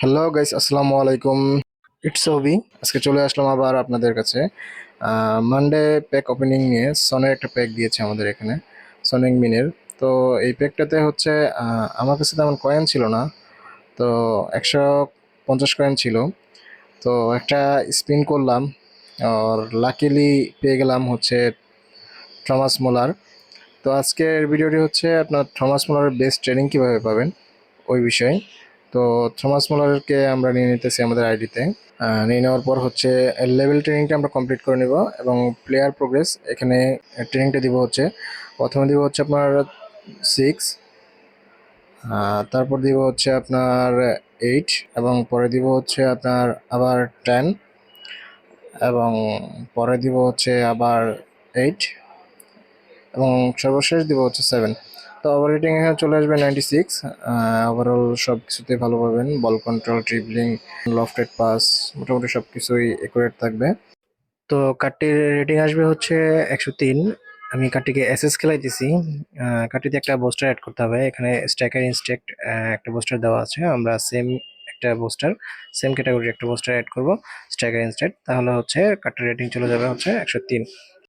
Hello guys আসসালামু আলাইকুম। It's Obi আজকে চলে আসলাম আবার আপনাদের কাছে। মানডে প্যাক ওপেনিং নিয়ে সনের একটা প্যাক দিয়েছে আমাদের এখানে সনিং মিনের তো এই প্যাকটাতে হচ্ছে আমার কাছে তেমন কয়েন ছিল না। তো একশো পঞ্চাশ কয়েন ছিল। তো একটা স্পিন করলাম, আর লাকিলি পেয়ে গেলাম হচ্ছে থমাস মোলার তো আজকের ভিডিওটি হচ্ছে আপনার থমাস মোলারের বেস্ট ট্রেনিং কীভাবে পাবেন, ওই বিষয়ে। তো থমাস মোলারকে আমরা নিয়ে নিতেছি আমাদের আইডিতে। নিয়ে নেওয়ার পর হচ্ছে লেভেল ট্রেনিংটা আমরা কমপ্লিট করে নেব এবং প্লেয়ার প্রোগ্রেস এখানে ট্রেনিংটা দিব হচ্ছে। প্রথমে দিব হচ্ছে আপনার সিক্স তারপর দিব হচ্ছে আপনার এইট এবং পরে দিব হচ্ছে আপনার আবার টেন এবং পরে দিব হচ্ছে আবার এইট এবং সর্বশেষ দিব হচ্ছে সেভেন তো ওভার রেটিং এখানে চলে আসবে নাইনটি সিক্স ওভারঅল সব কিছুতে ভালো পাবেন ball control dribbling lofted pass মোটামুটি সব কিছুই একুরেট থাকবে। তো কার্ডটির রেটিং আসবে হচ্ছে একশো তিন আমি কার্ডটিকে এসএস খেলাইতেছি আহ, কার্ডটিতে একটা বুস্টার অ্যাড করতে হবে এখানে স্ট্রাইকার ইনস্ট্যাক্ট একটা বুস্টার দেওয়া আছে আমরা সেম একটা বোস্টার সেম ক্যাটাগরির একটা বুস্টার অ্যাড করব স্ট্রাইকার ইনস্ট্যাক্ট তাহলে হচ্ছে কার্ডটির রেটিং চলে যাবে হচ্ছে একশো তিন।